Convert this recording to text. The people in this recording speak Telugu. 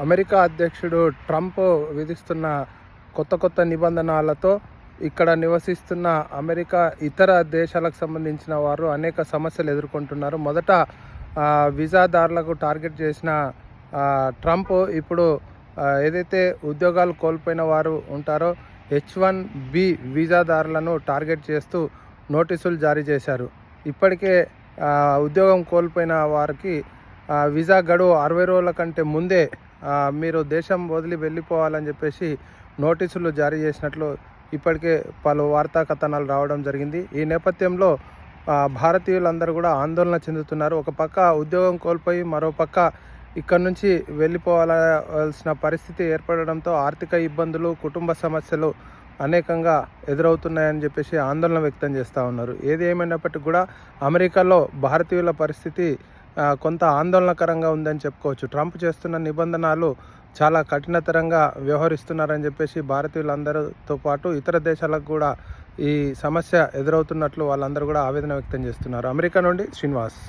అమెరికా అధ్యక్షుడు ట్రంప్ విధిస్తున్న కొత్త కొత్త నిబంధనలతో ఇక్కడ నివసిస్తున్న అమెరికా ఇతర దేశాలకు సంబంధించిన వారు అనేక సమస్యలు ఎదుర్కొంటున్నారు. మొదట వీసాదారులకు టార్గెట్ చేసిన ట్రంప్ ఇప్పుడు ఏదైతే ఉద్యోగాలు కోల్పోయిన వారు ఉంటారో హెచ్ వన్ బి వీసాదారులను టార్గెట్ చేస్తూ నోటీసులు జారీ చేశారు. ఇప్పటికే ఉద్యోగం కోల్పోయిన వారికి వీసా గడువు అరవై రోజుల కంటే ముందే మీరు దేశం వదిలి వెళ్ళిపోవాలని చెప్పేసి నోటీసులు జారీ చేసినట్లు ఇప్పటికే పలు వార్తా కథనాలు రావడం జరిగింది. ఈ నేపథ్యంలో భారతీయులందరూ కూడా ఆందోళన చెందుతున్నారు. ఒక పక్క ఉద్యోగం కోల్పోయి మరో పక్క ఇక్కడ నుంచి వెళ్ళిపోవాల్సిన పరిస్థితి ఏర్పడడంతో ఆర్థిక ఇబ్బందులు కుటుంబ సమస్యలు అనేకంగా ఎదురవుతున్నాయని చెప్పేసి ఆందోళన వ్యక్తం చేస్తూ ఉన్నారు. ఏది ఏమైనప్పటికీ కూడా అమెరికాలో భారతీయుల పరిస్థితి కొంత ఆందోళనకరంగా ఉందని చెప్పుకోవచ్చు. ట్రంప్ చేస్తున్న నిబంధనలు చాలా కఠినతరంగా వ్యవహరిస్తున్నారని చెప్పేసి భారతీయులందరితో పాటు ఇతర దేశాలకు కూడా ఈ సమస్య ఎదురవుతున్నట్లు వాళ్ళందరూ కూడా ఆవేదన వ్యక్తం చేస్తున్నారు. అమెరికా నుండి శ్రీనివాస్.